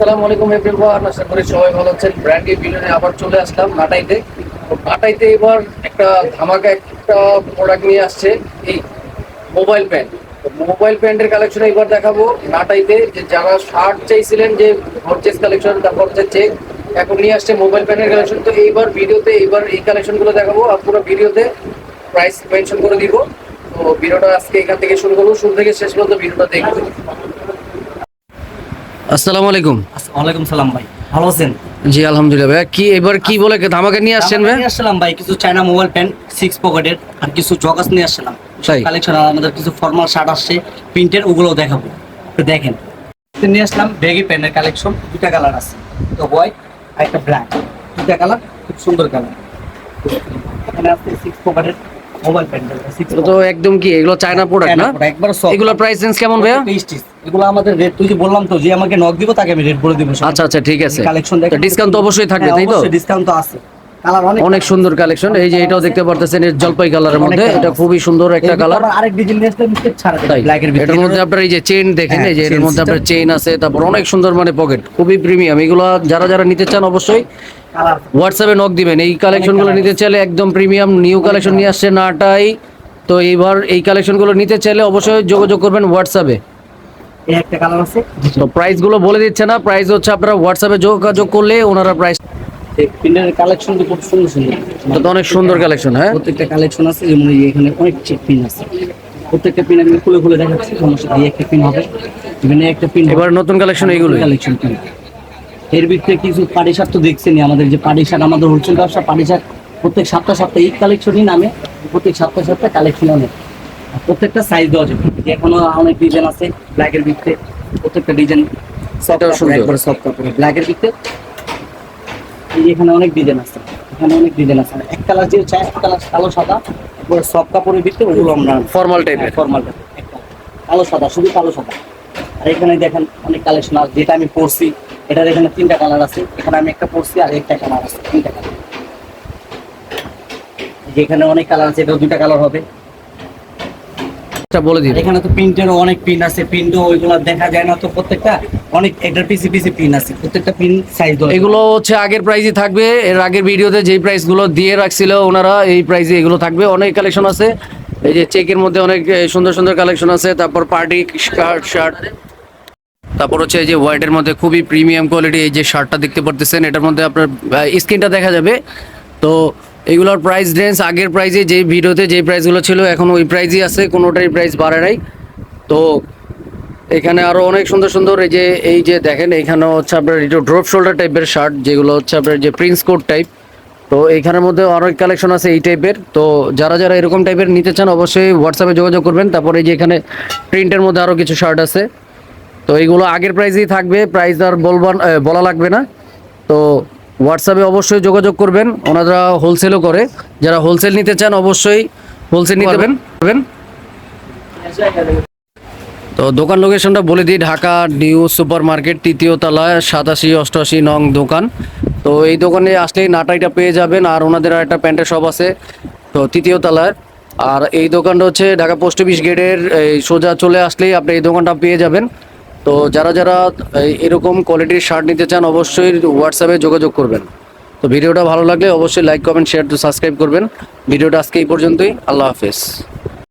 আসসালামু আলাইকুম এভরিওয়ান, আশা করি সবাই ভালো আছেন। ব্র্যান্ডি বিলনে আবার চলে আসলাম নাটাইতে নাটাইতে এবার একটা ধামাকা একটা প্রোডাক্ট নিয়ে আসছে, এই মোবাইল প্যান্ট মোবাইল প্যান্টের কালেকশন এবার দেখাবো নাটাইতে যে যারা শার্ট চাইছিলেন যে ভরচেস কালেকশন তারপর হচ্ছে চেক এখন নিয়ে আসছে মোবাইল প্যান্টের কালেকশন তো এইবার ভিডিওতে এইবার এই কালেকশনগুলো দেখাবো আর পুরো ভিডিওতে প্রাইস মেনশন করে দিব। তো ভিডিওটা আজকে এখান থেকে শুরু করব, শুরু থেকে শেষ পর্যন্ত ভিডিওটা দেখব আসসালামু আলাইকুম। ওয়ালাইকুম সালাম ভাই। ভালো আছেন? জি আলহামদুলিল্লাহ। ভাই কি এবার কি বলে ধামাকা নিয়ে আসছেন ভাই? নিয়ে আসলাম ভাই কিছু চায়না মোবাইল প্যান্ট সিক্স পকেটের আর কিছু জগাস নিয়ে আসলাম কালেকশন আমাদের কিছু ফর্মাল শার্ট আসছে প্রিন্টের ওগুলো দেখাবো। একটু দেখেন নিয়ে আসলাম ব্যাগি প্যান্টের কালেকশন দুটা কালার আছে। তো হোয়াইট আর একটা ব্ল্যাক দুটা কালার খুব সুন্দর কালার এখানে আছে সিক্স পকেটের মোবাইল প্যান্ট তো একদম কি এগুলো চায়না প্রোডাক্ট না? একবার সব এগুলোর প্রাইস রেঞ্জ কেমন ভাইয়া? এগুলো আমাদের রেট তুই বললাম তো যে আমাকে নক দিব তাকে আমি রেট বলে দিব আচ্ছা আচ্ছা ঠিক আছে। কালেকশন ডিসকাউন্ট তো অবশ্যই থাকবে তাই তো? ডিসকাউন্ট তো আছে। অনেক সুন্দর কালেকশন এই যে এটাও দেখতে পারতেছেন এর জলপাই কালারের মধ্যে। এটা খুবই সুন্দর একটা কালার আরেক ডিজাইন এটার মধ্যে আপনার এই যে চেইন দেখেন হ্যাঁ, এই যে এর মধ্যে আপনার চেইন আছে তারপর অনেক সুন্দর মানে পকেট খুবই প্রিমিয়াম এগুলো যারা যারা নিতে চান অবশ্যই হোয়াটসঅ্যাপে নক দিবেন। এই কালেকশনগুলো নিতে চাইলে একদম প্রিমিয়াম নিউ কালেকশন নিয়ে আসছে নাটাই তো এইবার এই কালেকশনগুলো নিতে চাইলে অবশ্যই যোগাযোগ করবেন হোয়াটসঅ্যাপে এই একটা কালার আছে। তো প্রাইসগুলো বলে দিচ্ছে না প্রাইস হচ্ছে আপনারা হোয়াটসঅ্যাপে যোগাযোগ করলে ওনারা প্রাইস প্রিন্টের কালেকশন তো খুব সুন্দর সুন্দর। এটা তো অনেক সুন্দর কালেকশন হ্যাঁ? প্রত্যেকটা কালেকশন আছে যেমন এখানে অনেক চেক পিন আছে। প্রত্যেকটা পিন আমি খুলে খুলে দেখাচ্ছি সমস্যা এই একটা পিন হবে। এখানে একটা পিন এবার নতুন কালেকশন এইগুলো কালেকশন পিন এর ভিতরে কিছু পাটি শার্ট তো দেখছেনই আমাদের যে পাটি শার্ট আমাদের হোলসেল ব্যবসা পাটি শার্ট প্রত্যেক সপ্তাহ সপ্তাহে এই কালেকশনই নামে প্রত্যেক সপ্তাহ সপ্তাহে কালেকশন অনেক। প্রত্যেকটা সাইজ দেওয়া যাবে। এখনও অনেক ডিজাইন আছে ব্ল্যাকের ভিতরে প্রত্যেকটা ডিজাইন সফট সুন্দর। সফট কাপড়। ব্ল্যাকের এই এখানে অনেক ডিজাইন আছে এখানে অনেক ডিজাইন আছে। এক কালার যে চাই এক কালার কালো সাদা একবারে সফট কাপড়ের ভিতরে ওগুলো আমরা ফর্মাল টাইপের ফর্মাল কালো সাদা শুধু কালো সাদা। আর এখানে দেখেন অনেক কালেকশন আছে যেটা আমি পরছি এটার এখানে তিনটা কালার আছে। এখানে আমি একটা পরছি আর একটা কালার আছে তিনটা কালার যেখানে অনেক কালার আছে এটাও দুটা কালার হবে। এটা বলে দিন এখানে তো প্রিন্টেরও অনেক প্রিন্ট আছে প্রিন্টও ওইগুলো দেখা যায় না তো প্রত্যেকটা অনেক এটার পিসি পিসি প্রিন্ট আছে প্রত্যেকটা প্রিন্ট সাইজ এগুলো হচ্ছে আগের প্রাইসই থাকবে এর আগের ভিডিওতে যেই প্রাইসগুলো দিয়ে রাখছিল ওনারা এই প্রাইসে এগুলো থাকবে। অনেক কালেকশন আছে এই যে চেকের মধ্যে অনেক সুন্দর সুন্দর কালেকশন আছে তারপর পার্টি স্কার্ট শার্ট তারপর হচ্ছে এই যে হোয়াইটের মধ্যে খুবই প্রিমিয়াম কোয়ালিটি এই যে শার্টটা দেখতে পারতেছেন এটার মধ্যে আপনার স্ক্রিনটা দেখা যাবে। তো এগুলোর প্রাইস রেঞ্জ আগের প্রাইসে যে ভিডিওতে যে প্রাইসগুলো ছিল, এখন ওই প্রাইসই আছে, কোনোটাই প্রাইস বাড়ে নাই। তো এখানে আরও অনেক সুন্দর সুন্দর এই যে এই যে দেখেন এখানে হচ্ছে আপনার একটু ড্রপ শোল্ডার টাইপের শার্ট যেগুলো হচ্ছে আপনার যে প্রিন্স কোট টাইপ তো এইখানের মধ্যে অনেক কালেকশন আছে এই টাইপের তো যারা যারা এরকম টাইপের নিতে চান, অবশ্যই হোয়াটসঅ্যাপে যোগাযোগ করবেন। তারপরে এই যে এখানে প্রিন্টের মধ্যে আরও কিছু শার্ট আছে। তো এইগুলো আগের প্রাইসেই থাকবে প্রাইস আর বলবান বলা লাগবে না। তো হোয়াটসঅ্যাপে অবশ্যই যোগাযোগ করবেন। ওনারা হোলসেলও করে। যারা হোলসেল নিতে চান অবশ্যই হোলসেল নিতে পারবেন। তো দোকান লোকেশনটা বলে দিই ঢাকা নিউ সুপার মার্কেট তৃতীয় তলায় সাতাশি অষ্টআশি নং দোকান। তো এই দোকানে আসলেই নাটাইটা পেয়ে যাবেন আর ওনাদের আর একটা প্যান্টের শপ আছে তো তৃতীয় তলায়। আর এই দোকানটা হচ্ছে ঢাকা পোস্ট অফিস গেটের এই সোজা চলে আসলেই আপনি এই দোকানটা পেয়ে যাবেন। তো যারা যারা এরকম কোয়ালিটির শার্ট নিতে চান, অবশ্যই হোয়াটসঅ্যাপে যোগাযোগ করবেন। তো ভিডিওটা ভালো লাগলে অবশ্যই লাইক কমেন্ট শেয়ার সাবস্ক্রাইব করবেন। ভিডিওটা আজকে এই পর্যন্তই। আল্লাহ হাফেজ।